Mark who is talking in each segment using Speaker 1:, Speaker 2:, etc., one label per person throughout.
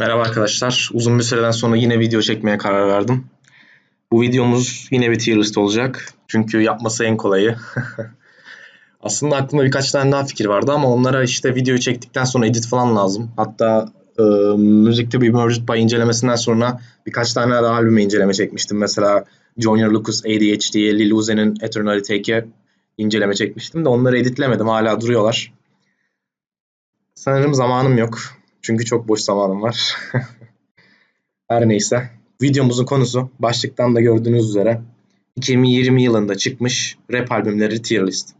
Speaker 1: Merhaba arkadaşlar. Uzun bir süreden sonra yine video çekmeye karar verdim. Bu videomuz yine bir tier list olacak. Çünkü yapması en kolayı. Aslında aklımda birkaç tane daha fikir vardı ama onlara işte videoyu çektikten sonra edit falan lazım. Hatta e, müzikte bir Merged by incelemesinden sonra birkaç tane daha albüme inceleme çekmiştim. Mesela Junior Lucas ADHD'ye, Lil Uzi'nin Eternally Take'e inceleme çekmiştim de onları editlemedim. Hala duruyorlar. Sanırım zamanım yok. Çünkü çok boş zamanım var. Her neyse. Videomuzun konusu başlıktan da gördüğünüz üzere 2020 yılında çıkmış rap albümleri tier list.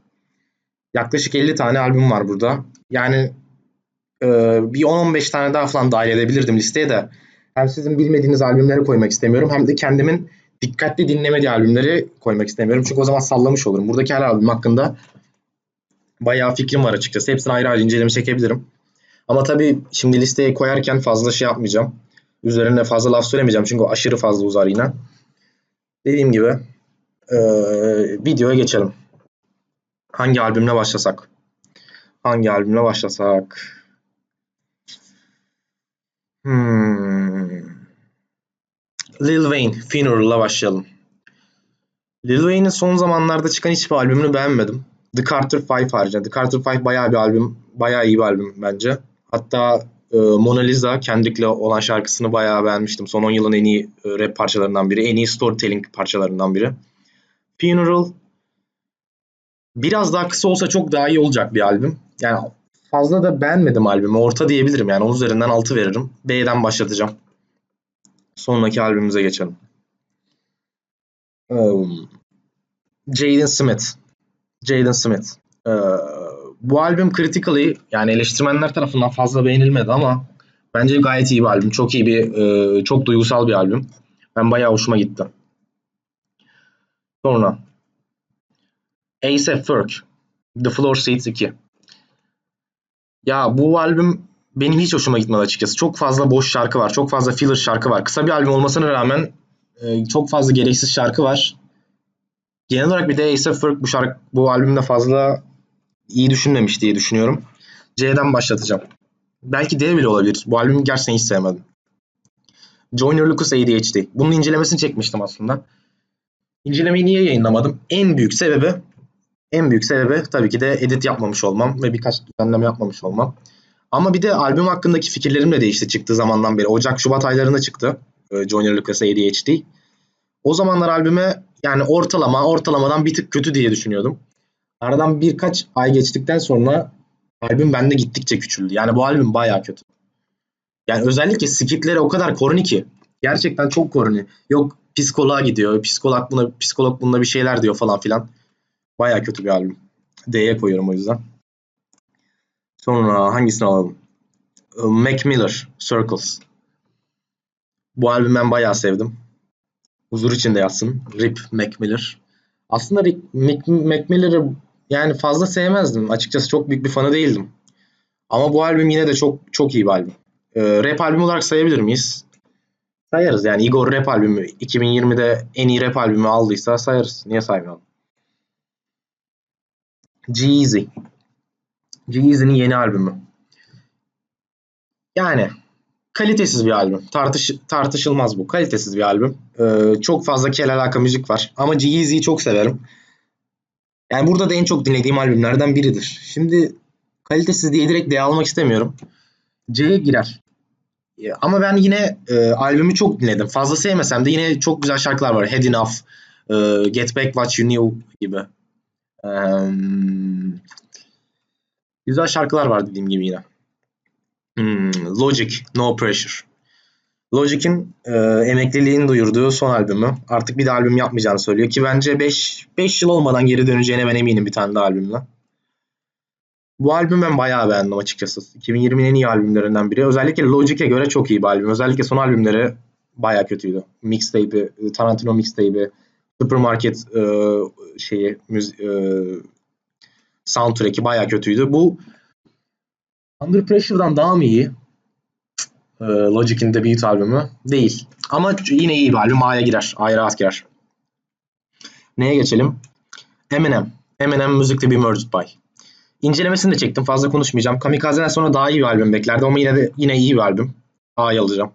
Speaker 1: Yaklaşık 50 tane albüm var burada. Yani e, bir 10-15 tane daha falan dahil edebilirdim listeye de. Hem sizin bilmediğiniz albümleri koymak istemiyorum hem de kendimin dikkatli dinlemediği albümleri koymak istemiyorum. Çünkü o zaman sallamış olurum. Buradaki her albüm hakkında bayağı fikrim var açıkçası. Hepsini ayrı ayrı inceleme çekebilirim. Ama tabii şimdi listeye koyarken fazla şey yapmayacağım. Üzerine fazla laf söylemeyeceğim çünkü aşırı fazla uzar yine. Dediğim gibi e, videoya geçelim. Hangi albümle başlasak? Hangi albümle başlasak? Hmm. Lil Wayne, Funeral'la başlayalım. Lil Wayne'in son zamanlarda çıkan hiçbir albümünü beğenmedim. The Carter Five harici. The Carter Five bayağı bir albüm, bayağı iyi bir albüm bence. Hatta e, Mona Lisa Kendrick'le olan şarkısını bayağı beğenmiştim. Son 10 yılın en iyi e, rap parçalarından biri. En iyi storytelling parçalarından biri. Funeral biraz daha kısa olsa çok daha iyi olacak bir albüm. Yani fazla da beğenmedim albümü. Orta diyebilirim yani. Onun üzerinden 6 veririm. B'den başlatacağım. Sonraki albümümüze geçelim. Um, Jaden Smith. Jaden Smith. Uh, bu albüm critically yani eleştirmenler tarafından fazla beğenilmedi ama bence gayet iyi bir albüm. Çok iyi bir, e, çok duygusal bir albüm. Ben bayağı hoşuma gitti. Sonra A$AP Ferg The Floor Seats 2. Ya bu albüm benim hiç hoşuma gitmedi açıkçası. Çok fazla boş şarkı var. Çok fazla filler şarkı var. Kısa bir albüm olmasına rağmen e, çok fazla gereksiz şarkı var. Genel olarak bir de A$AP Ferg bu şarkı bu albümde fazla iyi düşünmemiş diye düşünüyorum. C'den başlatacağım. Belki D bile olabilir. Bu albümü gerçekten hiç sevmedim. Junior Lucas ADHD. Bunun incelemesini çekmiştim aslında. İncelemeyi niye yayınlamadım? En büyük sebebi en büyük sebebi tabii ki de edit yapmamış olmam ve birkaç düzenleme yapmamış olmam. Ama bir de albüm hakkındaki fikirlerim de değişti çıktığı zamandan beri. Ocak, Şubat aylarında çıktı e, Junior Lucas ADHD. O zamanlar albüme yani ortalama, ortalamadan bir tık kötü diye düşünüyordum. Aradan birkaç ay geçtikten sonra albüm bende gittikçe küçüldü. Yani bu albüm baya kötü. Yani özellikle skitleri o kadar korni ki. Gerçekten çok korni. Yok psikoloğa gidiyor. Psikolog buna, psikolog bunda bir şeyler diyor falan filan. Baya kötü bir albüm. D'ye koyuyorum o yüzden. Sonra hangisini alalım? Ee, Mac Miller, Circles. Bu albümü ben bayağı sevdim. Huzur içinde yatsın. Rip Mac Miller. Aslında Rick, Mac, Mac Miller'ı yani fazla sevmezdim. Açıkçası çok büyük bir fanı değildim. Ama bu albüm yine de çok çok iyi bir albüm. E, rap albüm olarak sayabilir miyiz? Sayarız yani Igor rap albümü 2020'de en iyi rap albümü aldıysa sayarız. Niye saymayalım? G-Eazy. Yeni albümü. Yani kalitesiz bir albüm. Tartış, tartışılmaz bu. Kalitesiz bir albüm. Ee, çok fazla kel alaka müzik var. Ama G-Eazy'yi çok severim. Yani burada da en çok dinlediğim albümlerden biridir. Şimdi kalitesiz diye direkt D almak istemiyorum. C'ye girer. Ama ben yine e, albümü çok dinledim. Fazla sevmesem de yine çok güzel şarkılar var. Head Enough, e, Get Back What You Knew gibi. E, güzel şarkılar var dediğim gibi yine. Hmm, Logic, No Pressure. Logic'in e, emekliliğini duyurduğu son albümü. Artık bir de albüm yapmayacağını söylüyor ki bence 5 5 yıl olmadan geri döneceğine ben eminim bir tane daha albümle. Bu albüm ben bayağı beğendim açıkçası. 2020'nin en iyi albümlerinden biri. Özellikle Logic'e göre çok iyi bir albüm. Özellikle son albümleri bayağı kötüydü. Mixtape'i, Tarantino mixtape'i, Supermarket e, şeyi, müz, e, soundtrack'i bayağı kötüydü. Bu Under Pressure'dan daha mı iyi? E, Logic'in debut albümü değil. Ama yine iyi bir albüm. A'ya girer. A'ya rahat girer. Neye geçelim? Eminem. Eminem müzikte bir Merged By. İncelemesini de çektim. Fazla konuşmayacağım. Kamikaze'den sonra daha iyi bir albüm beklerdi ama yine de yine iyi bir albüm. A'yı alacağım.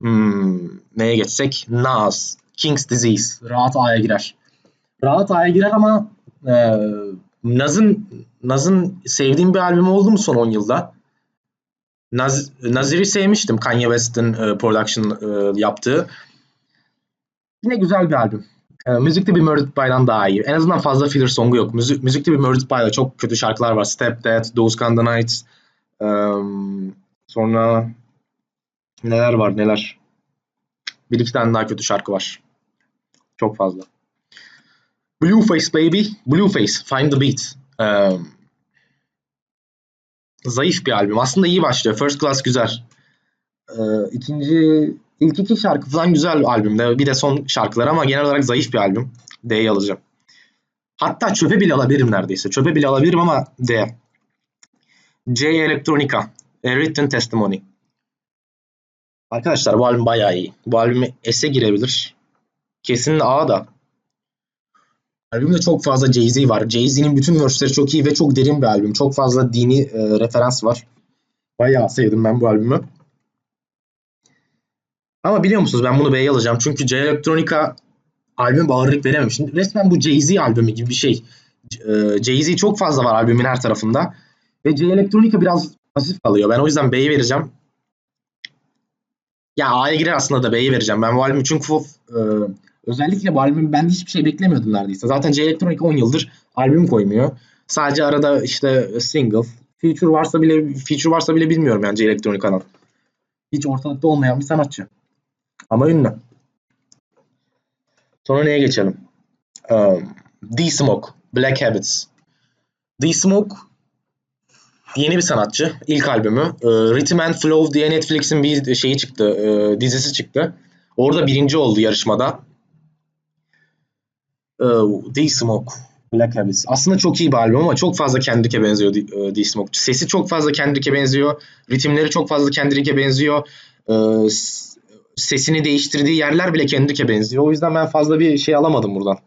Speaker 1: Hmm, neye geçsek? Nas. King's Disease. Rahat A'ya girer. Rahat A'ya girer ama e, Naz'ın Naz'ın sevdiğim bir albüm oldu mu son 10 yılda? Naz, Nazir'i sevmiştim Kanye West'in e, production e, yaptığı. Yine güzel bir albüm. E, müzikte bir Murdered By'dan daha iyi. En azından fazla filler songu yok. Müzik, müzikte bir Murdered By'da çok kötü şarkılar var. Step That, Those Kind Nights. E, sonra neler var neler. Bir iki tane daha kötü şarkı var. Çok fazla. Blueface Baby. Blueface. Find the Beat. Um, zayıf bir albüm. Aslında iyi başlıyor. First Class güzel. Ee, ikinci, ilk iki şarkı falan güzel albümde. Bir de son şarkılar ama genel olarak zayıf bir albüm. D'yi alacağım. Hatta çöpe bile alabilirim neredeyse. Çöpe bile alabilirim ama D. C Electronica. A Written Testimony. Arkadaşlar bu albüm bayağı iyi. Bu albüm S'e girebilir. Kesin A da. Albümde çok fazla Jay-Z var. Jay-Z'nin bütün verse'leri çok iyi ve çok derin bir albüm. Çok fazla dini e, referans var. Bayağı sevdim ben bu albümü. Ama biliyor musunuz ben bunu B'ye alacağım. Çünkü J Electronica albüm ağırlık verememiş. Resmen bu Jay-Z albümü gibi bir şey. E, Jay-Z çok fazla var albümün her tarafında. Ve J Electronica biraz pasif kalıyor. Ben o yüzden B'yi vereceğim. Ya A'ya girer aslında da B'yi vereceğim. Ben bu albümü çünkü e, özellikle bu albümü ben hiçbir şey beklemiyordum neredeyse. Zaten C Electronic 10 yıldır albüm koymuyor. Sadece arada işte single, feature varsa bile feature varsa bile bilmiyorum yani C Electronica'dan. Hiç ortalıkta olmayan bir sanatçı. Ama ünlü. Sonra neye geçelim? Um, D-Smoke, Black Habits. D-Smoke yeni bir sanatçı. İlk albümü. E, Rhythm and Flow diye Netflix'in bir şeyi çıktı. E, dizisi çıktı. Orada birinci oldu yarışmada. E, D-Smoke. Habits. Aslında çok iyi bir albüm ama çok fazla Kendrick'e benziyor D-Smoke. Sesi çok fazla Kendrick'e benziyor. Ritimleri çok fazla Kendrick'e benziyor. E, sesini değiştirdiği yerler bile Kendrick'e benziyor. O yüzden ben fazla bir şey alamadım buradan.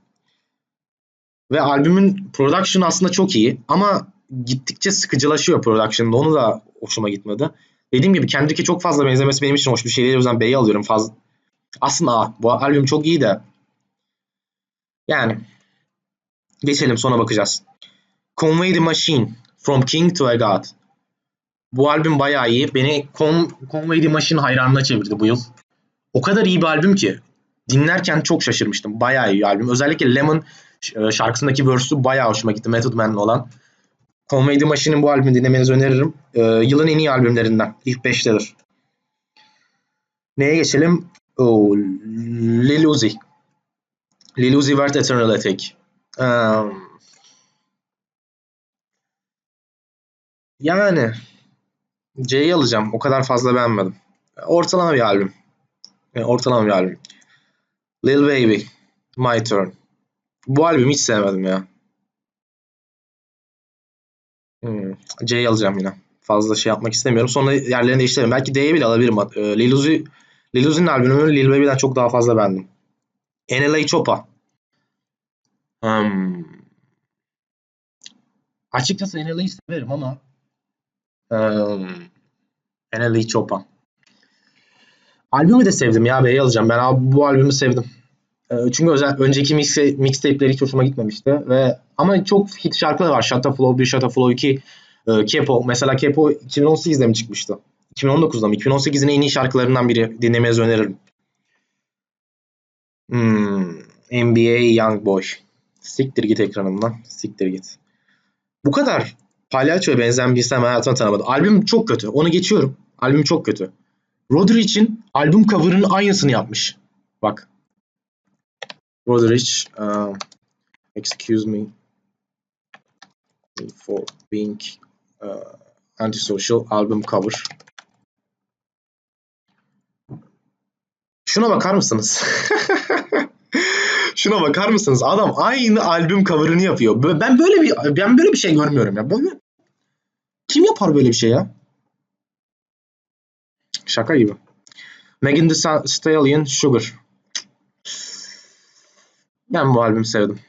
Speaker 1: Ve albümün production aslında çok iyi ama gittikçe sıkıcılaşıyor production'da. Onu da hoşuma gitmedi. Dediğim gibi Kendrick'e çok fazla benzemesi benim için hoş bir şey değil. O yüzden B'yi alıyorum. Fazla... Aslında A. Bu albüm çok iyi de. Yani. Geçelim sonra bakacağız. Conway the Machine. From King to a God. Bu albüm bayağı iyi. Beni Con Conway the Machine hayranına çevirdi bu yıl. O kadar iyi bir albüm ki. Dinlerken çok şaşırmıştım. Bayağı iyi albüm. Özellikle Lemon şarkısındaki verse'ü bayağı hoşuma gitti. Method Man'le olan. Comedy Machine'in bu albümü dinlemenizi öneririm. Ee, yılın en iyi albümlerinden. İlk 5'tedir. Neye geçelim? Oh, Lil Uzi. Lil Uzi Vert Eternal Attack. Um, yani C'yi alacağım. O kadar fazla beğenmedim. Ortalama bir albüm. Ortalama bir albüm. Lil Baby. My Turn. Bu albümü hiç sevmedim ya. Hmm. C'yi alacağım yine. Fazla şey yapmak istemiyorum. Sonra yerlerini değiştiririm. Belki D'ye bile alabilirim. E, Lil Uzi, Lil Uzi'nin albümünü Lil Baby'den çok daha fazla beğendim. NLA Choppa. Hmm. Açıkçası NLA'yı severim ama um, NLA Choppa. Albümü de sevdim ya B'yi alacağım. Ben abi bu albümü sevdim. Çünkü özel, önceki mix, mixtape'leri hiç hoşuma gitmemişti. ve Ama çok hit şarkılar var. Shut Flow 1, Shut Flow 2, e, Kepo. Mesela Kepo 2018'de mi çıkmıştı? 2019'da mı? 2018'in en iyi şarkılarından biri. Dinlemenizi öneririm. Hmm, NBA Young Boy. Siktir git ekranımdan. Siktir git. Bu kadar palyaçoya benzeyen bir insan hayatımda tanımadım. Albüm çok kötü. Onu geçiyorum. Albüm çok kötü. Rodri için albüm cover'ının aynısını yapmış. Bak. Rodrich, uh, excuse me for being uh, antisocial album cover. Şuna bakar mısınız? Şuna bakar mısınız? Adam aynı albüm cover'ını yapıyor. Ben böyle bir ben böyle bir şey görmüyorum ya. Böyle kim yapar böyle bir şey ya? Şaka gibi. Megan Thee Stallion Sugar. Ben bu albümü sevdim.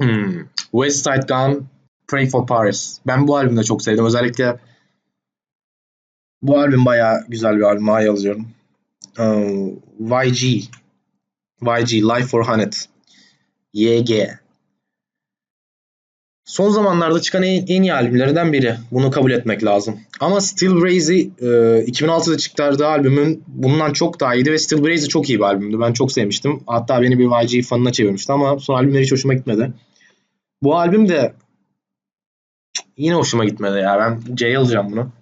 Speaker 1: Hmm. West Side Gun, Pray for Paris. Ben bu albümü de çok sevdim. Özellikle Bu albüm bayağı güzel bir albüm. A'ya alıyorum. Ee, YG. YG. Life for Hanet. YG. Son zamanlarda çıkan en, en iyi albümlerinden biri. Bunu kabul etmek lazım. Ama Still Crazy e, 2006'da çıkardığı albümün bundan çok daha iyiydi ve Still Crazy çok iyi bir albümdü. Ben çok sevmiştim. Hatta beni bir YG fanına çevirmişti ama son albümleri hiç hoşuma gitmedi. Bu albüm de yine hoşuma gitmedi ya. Ben C'ye alacağım bunu.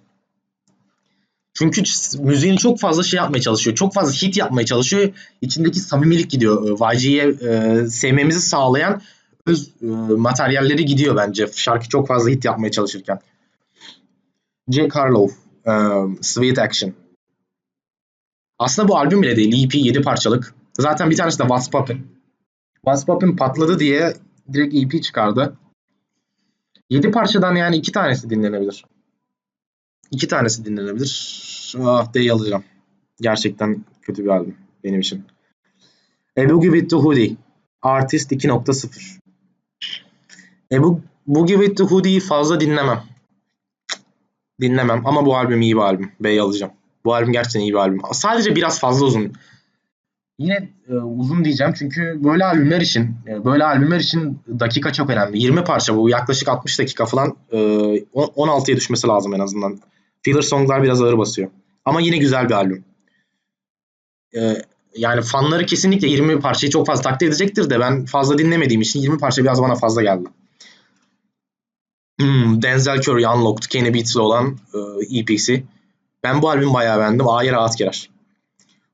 Speaker 1: Çünkü müziğini çok fazla şey yapmaya çalışıyor. Çok fazla hit yapmaya çalışıyor. İçindeki samimilik gidiyor. YG'ye e, sevmemizi sağlayan öz e, materyalleri gidiyor bence. Şarkı çok fazla hit yapmaya çalışırken. J. Carlo, e, Sweet Action. Aslında bu albüm bile değil. EP 7 parçalık. Zaten bir tanesi de What's Poppin'. What's Poppin' patladı diye direkt EP çıkardı. 7 parçadan yani 2 tanesi dinlenebilir. 2 tanesi dinlenebilir. Ah D'yi alacağım. Gerçekten kötü bir albüm benim için. A Boogie with the Hoodie. Artist 2.0. E bu Boogie with the Hoodie'yi fazla dinlemem. Dinlemem ama bu albüm iyi bir albüm. B'yi alacağım. Bu albüm gerçekten iyi bir albüm. Sadece biraz fazla uzun. Yine e, uzun diyeceğim çünkü böyle albümler için e, böyle albümler için dakika çok önemli. 20 parça bu yaklaşık 60 dakika falan e, 16'ya düşmesi lazım en azından. Filler songlar biraz ağır basıyor. Ama yine güzel bir albüm. E, yani fanları kesinlikle 20 parçayı çok fazla takdir edecektir de ben fazla dinlemediğim için 20 parça biraz bana fazla geldi. Hmm, Denzel Curry Unlocked, Kenny Beats'le olan e, EP'si. Ben bu albümü bayağı beğendim. A'ya rahat girer.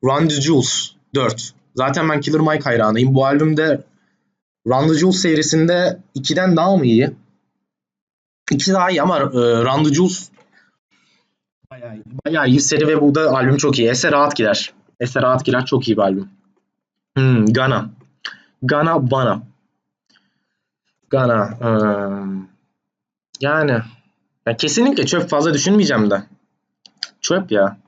Speaker 1: Run the Jewels 4. Zaten ben Killer Mike hayranıyım. Bu albümde Run the Jewels serisinde 2'den daha mı iyi? 2 daha iyi ama e, Run the Jewels bayağı, bayağı iyi seri ve bu da albüm çok iyi. Ese rahat girer. Ese rahat girer. Çok iyi bir albüm. Hmm, Gana. Gana Bana. Gana. Um, yani ya kesinlikle çöp fazla düşünmeyeceğim de. Çöp ya.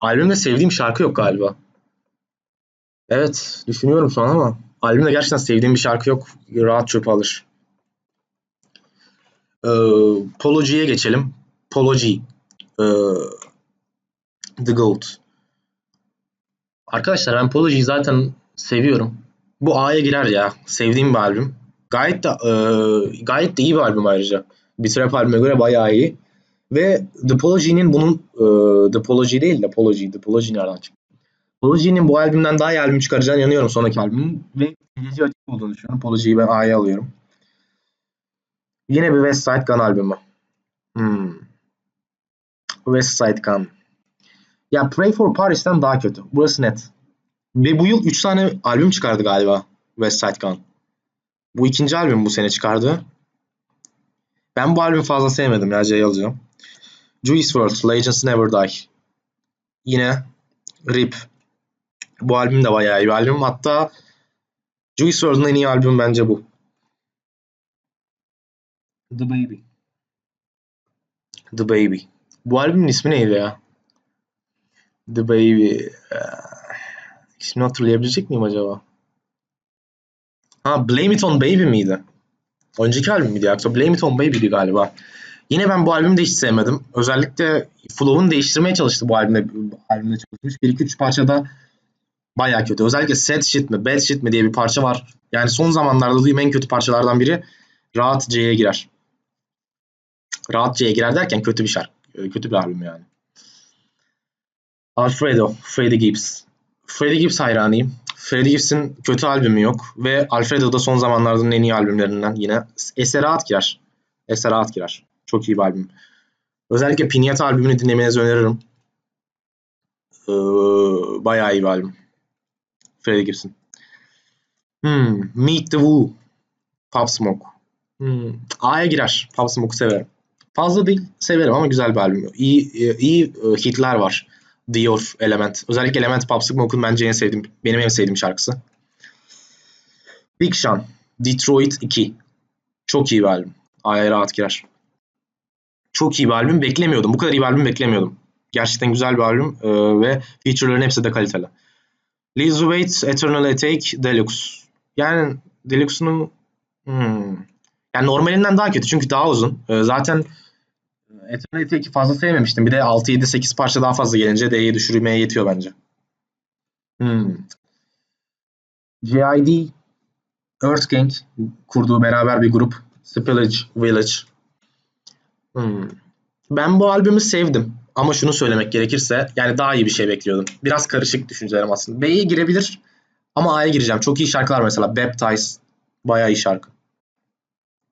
Speaker 1: Albümde sevdiğim şarkı yok galiba. Evet düşünüyorum şu an ama albümde gerçekten sevdiğim bir şarkı yok. Rahat çöp alır. Ee, Polo G'ye geçelim. Polo G. The Goat. Arkadaşlar ben Polo G'yi zaten seviyorum. Bu A'ya girer ya. Sevdiğim bir albüm. Gayet de e, gayet de iyi bir albüm ayrıca. Bir trap albüme göre bayağı iyi. Ve The Pology'nin bunun e, The Pology değil de Pology. The Pology nereden çıktı? Pology'nin bu albümden daha iyi albüm çıkaracağını inanıyorum sonraki albümün. Ve geleceği açık olduğunu düşünüyorum. Pology'yi ben A'ya alıyorum. Yine bir West Side Gun albümü. Hmm. West Side Gun. Ya Pray for Paris'ten daha kötü. Burası net. Ve bu yıl 3 tane albüm çıkardı galiba West Side Gun. Bu ikinci albüm bu sene çıkardı. Ben bu albümü fazla sevmedim ya C'yi alacağım. Juice WRLD, Legends Never Die. Yine RIP. Bu albüm de bayağı iyi bir albüm. Hatta Juice WRLD'ın en iyi albümü bence bu. The Baby. The Baby. Bu albümün ismi neydi ya? The Baby. Şimdi hatırlayabilecek miyim acaba? Ha Blame It On Baby miydi? Önceki albüm müydü yoksa Blame It On Baby'di galiba. Yine ben bu albümü de hiç sevmedim. Özellikle flow'unu değiştirmeye çalıştı bu albümde, bu albümde çalışmış. 1-2-3 parçada baya kötü. Özellikle Sad Shit mi, Bad Shit mi diye bir parça var. Yani son zamanlarda duyduğum en kötü parçalardan biri Rahat C'ye girer. Rahat C'ye girer derken kötü bir şarkı. Kötü bir albüm yani. Alfredo, Freddie Gibbs. Freddie Gibbs hayranıyım. Freddie Gibbs'in kötü albümü yok. Ve Alfredo da son zamanlardan en iyi albümlerinden yine. Esere rahat girer. Esere rahat girer. Çok iyi bir albüm. Özellikle Pinyata albümünü dinlemenizi öneririm. Ee, bayağı iyi bir albüm. Freddie Gibbs'in. Hmm, Meet the Woo. Pop Smoke. Hmm, A'ya girer. Pop Smoke'u severim. Fazla değil, severim ama güzel bir albüm. İyi, iyi, e, hitler var. Dior Element. Özellikle Element Pop Smoke'un bence en sevdiğim, benim en sevdiğim şarkısı. Big Sean. Detroit 2. Çok iyi bir albüm. A'ya rahat girer. Çok iyi bir albüm. Beklemiyordum. Bu kadar iyi bir albüm beklemiyordum. Gerçekten güzel bir albüm ee, ve feature'ların hepsi de kaliteli. Lil Wait, Eternal Attack, Deluxe. Yani Deluxe'un hmm, yani normalinden daha kötü çünkü daha uzun. Ee, zaten Eternity'yi fazla sevmemiştim. Bir de 6, 7, 8 parça daha fazla gelince D'yi düşürmeye yetiyor bence. Hmm. JID Earth Gang kurduğu beraber bir grup. Spillage Village. Hmm. Ben bu albümü sevdim. Ama şunu söylemek gerekirse yani daha iyi bir şey bekliyordum. Biraz karışık düşüncelerim aslında. B'ye girebilir ama A'ya gireceğim. Çok iyi şarkılar mesela. Baptize bayağı iyi şarkı.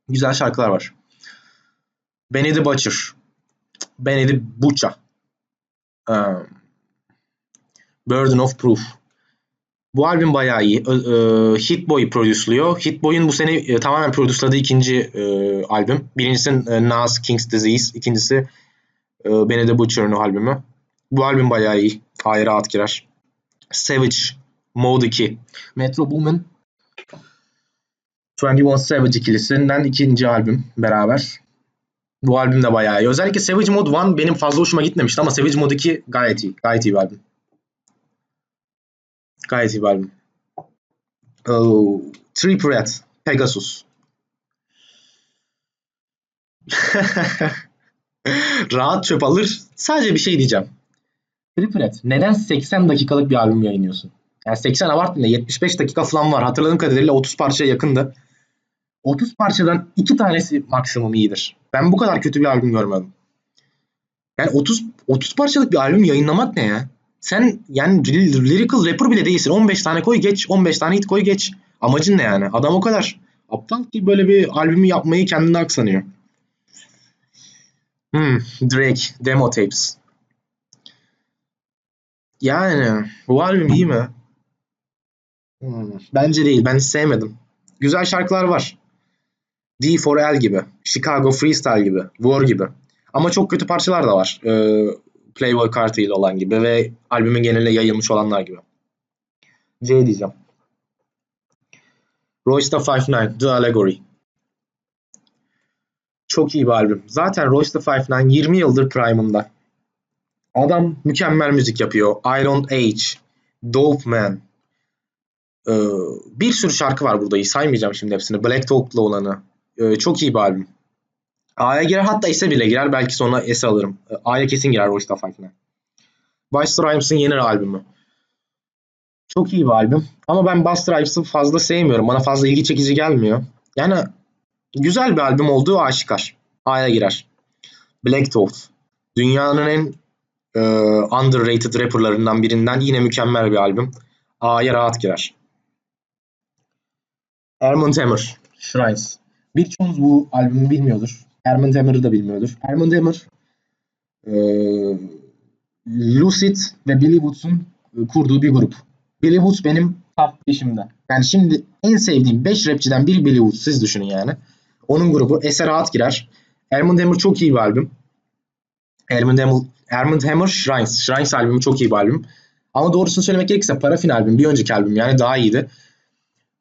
Speaker 1: Güzel şarkılar var. Benny the Butcher. The Butcher. Um, Burden of Proof. Bu albüm bayağı iyi. E, Hit Boy prodüslüyor. Hit Boy'un bu sene e, tamamen prodüsladığı ikinci e, albüm. Birincisi e, Nas King's Disease. İkincisi e, the Butcher'ın albümü. Bu albüm bayağı iyi. A'ya rahat girer. Savage Mode 2. Metro Boomin 21 Savage ikilisinden ikinci albüm beraber. Bu albüm de bayağı iyi. Özellikle Savage Mode 1 benim fazla hoşuma gitmemişti ama Savage Mode 2 gayet iyi. Gayet iyi bir albüm. Gayet iyi bir albüm. Oh, Trip Red, Pegasus. Rahat çöp alır. Sadece bir şey diyeceğim. Trip Red, neden 80 dakikalık bir albüm yayınlıyorsun? Yani 80 abartmayın 75 dakika falan var. Hatırladığım kadarıyla 30 parçaya yakındı. 30 parçadan 2 tanesi maksimum iyidir. Ben bu kadar kötü bir albüm görmedim. Yani 30 30 parçalık bir albüm yayınlamak ne ya? Sen yani lyrical rapper bile değilsin. 15 tane koy geç. 15 tane hit koy geç. Amacın ne yani? Adam o kadar aptal ki böyle bir albümü yapmayı kendine hak sanıyor. Hmm, Drake, Demo Tapes. Yani bu albüm iyi mi? Hmm, bence değil. Ben sevmedim. Güzel şarkılar var. D4L gibi, Chicago Freestyle gibi, War gibi. Ama çok kötü parçalar da var. Ee, Playboy Carti ile olan gibi ve albümün geneline yayılmış olanlar gibi. C diyeceğim. Royce Five The Allegory. Çok iyi bir albüm. Zaten Royce Five 20 yıldır prime'ında. Adam mükemmel müzik yapıyor. Iron Age, Dope Man. Ee, bir sürü şarkı var burada. Saymayacağım şimdi hepsini. Black Talk'la olanı. Ee, çok iyi bir albüm. A'ya girer hatta S'e bile girer. Belki sonra S alırım. A'ya kesin girer Royce Five'ine. Busta Rhymes'ın yeni albümü. Çok iyi bir albüm. Ama ben Busta Rhymes'ı fazla sevmiyorum. Bana fazla ilgi çekici gelmiyor. Yani güzel bir albüm olduğu aşikar. A'ya girer. Black Thought. Dünyanın en e, underrated rapperlarından birinden yine mükemmel bir albüm. A'ya rahat girer. Armand Hammer. Shrines. Birçoğunuz bu albümü bilmiyordur. Herman Demir'i de bilmiyordur. Herman Demir e, Lucid ve Billy Woods'un e, kurduğu bir grup. Billy Woods benim top 5'imde. Yani şimdi en sevdiğim 5 rapçiden biri Billy Woods. Siz düşünün yani. Onun grubu Eser rahat girer. Herman Demir çok iyi bir albüm. Herman Demir, Herman Hammer Shrines. Shrines albümü çok iyi bir albüm. Ama doğrusunu söylemek gerekirse Parafin albüm bir önceki albüm yani daha iyiydi.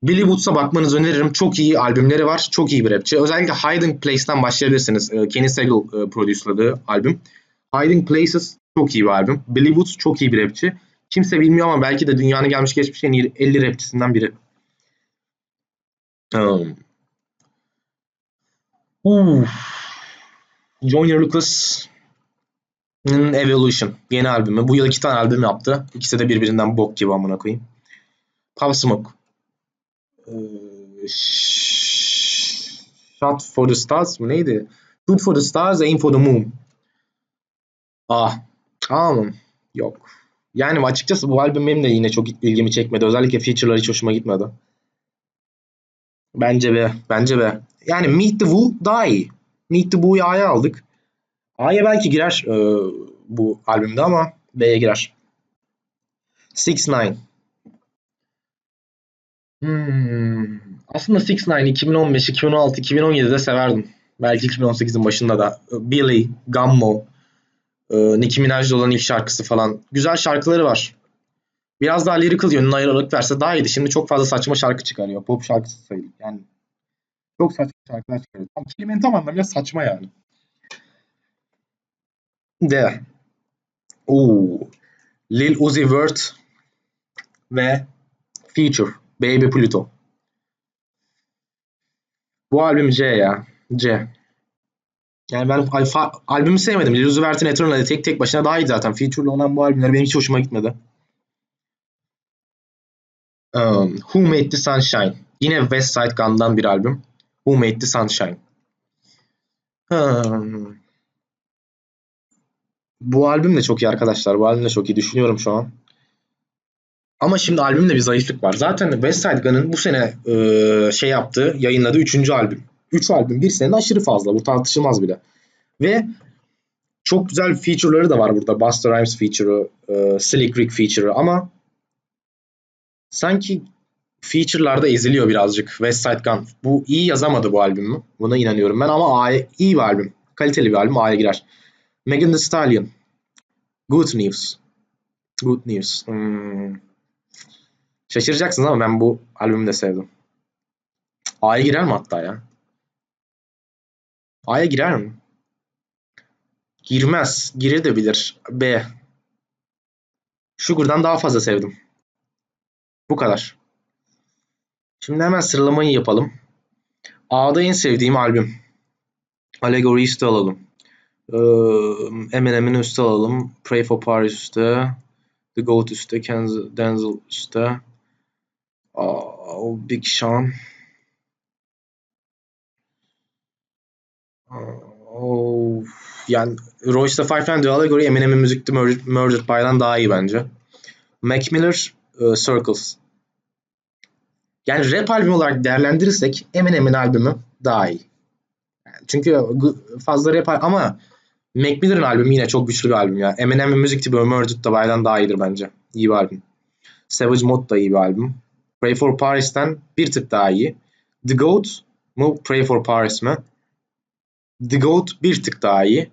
Speaker 1: Billy Woods'a bakmanızı öneririm. Çok iyi albümleri var. Çok iyi bir rapçi. Özellikle Hiding Place'ten başlayabilirsiniz. Ee, Kenny Segal e, prodüsladığı albüm. Hiding Places çok iyi bir albüm. Billy Woods çok iyi bir rapçi. Kimse bilmiyor ama belki de dünyanın gelmiş geçmiş en iyi 50 rapçisinden biri. Um. Junior Lucas'ın Evolution yeni albümü. Bu yıl iki tane albüm yaptı. İkisi de birbirinden bok gibi amına koyayım. Pop Smoke Shot for the Stars mı neydi? Shoot for the Stars, Aim for the Moon. Ah, tamam. Yok. Yani açıkçası bu albüm benim de yine çok ilgimi çekmedi. Özellikle feature'lar hiç hoşuma gitmedi. Bence be. Bence be. Yani Meet the Woo daha iyi. Meet the Woo'yu A'ya aldık. A'ya belki girer e, bu albümde ama B'ye girer. 6 9 Hmm. Aslında 6 9 2015, 2016, 2017'de severdim. Belki 2018'in başında da. Billy, Gummo, e, Nicki Minaj'la olan ilk şarkısı falan. Güzel şarkıları var. Biraz daha lyrical yönüne ayrılık verse daha iyiydi. Şimdi çok fazla saçma şarkı çıkarıyor. Pop şarkısı sayılır. Yani çok saçma şarkılar çıkarıyor. Tam kelimenin tam anlamıyla saçma yani. De. Oo. Lil Uzi Vert ve Future. Baby Pluto. Bu albüm C ya. C. Yani ben al- albümü sevmedim. Lil Uzi Vert'in Eternal'ı tek tek başına daha iyi zaten. Feature'lı olan bu albümler benim hiç hoşuma gitmedi. Um, Who Made the Sunshine? Yine West Side Gun'dan bir albüm. Who Made the Sunshine? Hmm. Bu albüm de çok iyi arkadaşlar. Bu albüm de çok iyi. Düşünüyorum şu an. Ama şimdi albümde bir zayıflık var. Zaten West Side Gun'ın bu sene e, şey yaptığı, yayınladığı üçüncü albüm. Üç albüm bir sene aşırı fazla. Bu tartışılmaz bile. Ve çok güzel feature'ları da var burada. Busta Rhymes feature'ı, e, Slick Rick feature'ı ama sanki feature'larda eziliyor birazcık West Side Gun. Bu iyi yazamadı bu albümü. Buna inanıyorum ben ama A'ya iyi bir albüm. Kaliteli bir albüm A'ya girer. Megan Thee Stallion. Good News. Good News. Hmm. Şaşıracaksınız ama ben bu albümü de sevdim. A'ya girer mi hatta ya? A'ya girer mi? Girmez. Girir de bilir. B. Sugar'dan daha fazla sevdim. Bu kadar. Şimdi hemen sıralamayı yapalım. A'da en sevdiğim albüm. Allegory üstü alalım. Ee, Eminem'in üstü alalım. Pray for Paris üstü. The Goat üstü. Denzel üstü. Oh, Big Sean. Oh, yani Royce da Five Nine Allegory Eminem'in müzikte Murdered, Murdered By'dan daha iyi bence. Mac Miller uh, Circles. Yani rap albüm olarak değerlendirirsek Eminem'in albümü daha iyi. çünkü fazla rap ama Mac Miller'ın albümü yine çok güçlü bir albüm ya. Eminem'in müzik tipi Murdered By'dan daha iyidir bence. İyi bir albüm. Savage Mod da iyi bir albüm. Pray for Paris'ten bir tık daha iyi. The Goat mu Pray for Paris mi? The Goat bir tık daha iyi.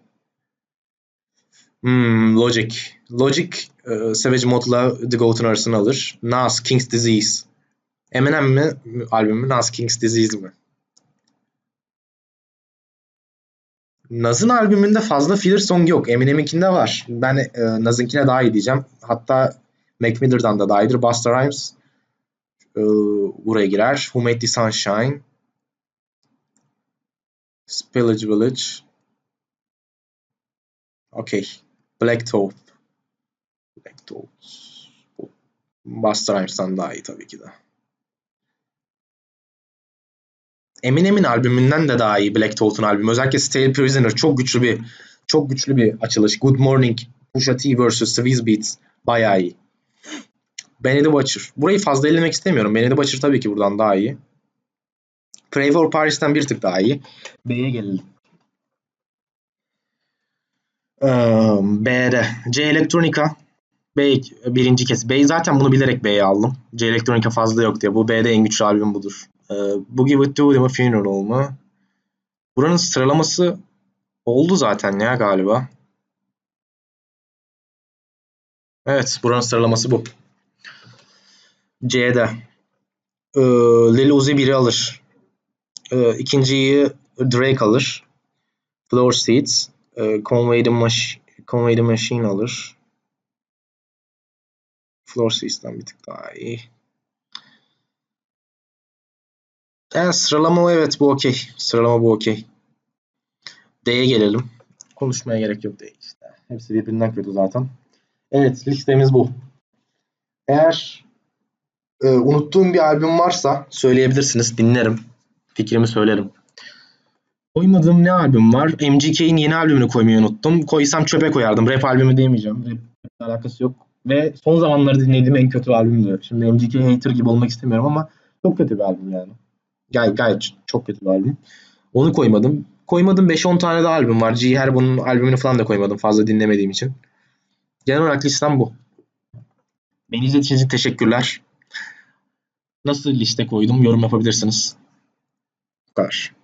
Speaker 1: Hmm, Logic. Logic e, Savage Mod'la The Goat'un arasını alır. Nas, King's Disease. Eminem mi albümü, Nas King's Disease mi? Naz'ın albümünde fazla filler song yok. Eminem'inkinde var. Ben e, Naz'ınkine daha iyi diyeceğim. Hatta Mac Miller'dan da daha iyidir. Busta Rhymes e, buraya girer. Who Made the Sunshine? Spillage Village. Okay. Black Taupe. Black Taupe. Busta Rhymes'tan daha iyi tabii ki de. Eminem'in albümünden de daha iyi Black Thought'un albümü. Özellikle Stale Prisoner çok güçlü bir çok güçlü bir açılış. Good Morning, Pusha T vs. Swizz Beatz bayağı iyi. The Butcher. Burayı fazla ellemek istemiyorum. The Butcher tabii ki buradan daha iyi. For Paris'ten bir tık daha iyi. B'ye gelelim. Um, B'de. C Electronica. B birinci kez. B zaten bunu bilerek B'ye aldım. C Electronica fazla yok diye. Bu B'de en güçlü albüm budur. Ee, Boogie With You mu Funeral mu? Buranın sıralaması oldu zaten ya galiba. Evet buranın sıralaması bu. C'de. Ee, Lil Uzi biri alır. Ee, ikinciyi Drake alır. Floor Seats. Ee, Conway, the Mach Conway the Machine alır. Floor Seats'ten bir tık daha iyi. Yani sıralama evet bu okey. Sıralama bu okey. D'ye gelelim. Konuşmaya gerek yok değil işte. Hepsi birbirinden kötü zaten. Evet listemiz bu. Eğer e, unuttuğum bir albüm varsa söyleyebilirsiniz. Dinlerim. Fikrimi söylerim. Koymadığım ne albüm var? MGK'in yeni albümünü koymayı unuttum. Koysam çöpe koyardım. Rap albümü diyemeyeceğim. Rap alakası yok. Ve son zamanlarda dinlediğim en kötü albümdü. Şimdi MGK hater gibi olmak istemiyorum ama çok kötü bir albüm yani. Gay gayet çok kötü bir albüm. Onu koymadım. Koymadım 5-10 tane daha albüm var. G Herbo'nun albümünü falan da koymadım fazla dinlemediğim için. Genel olarak listem bu. Beni izlediğiniz için teşekkürler. Nasıl liste koydum yorum yapabilirsiniz. Bu kadar.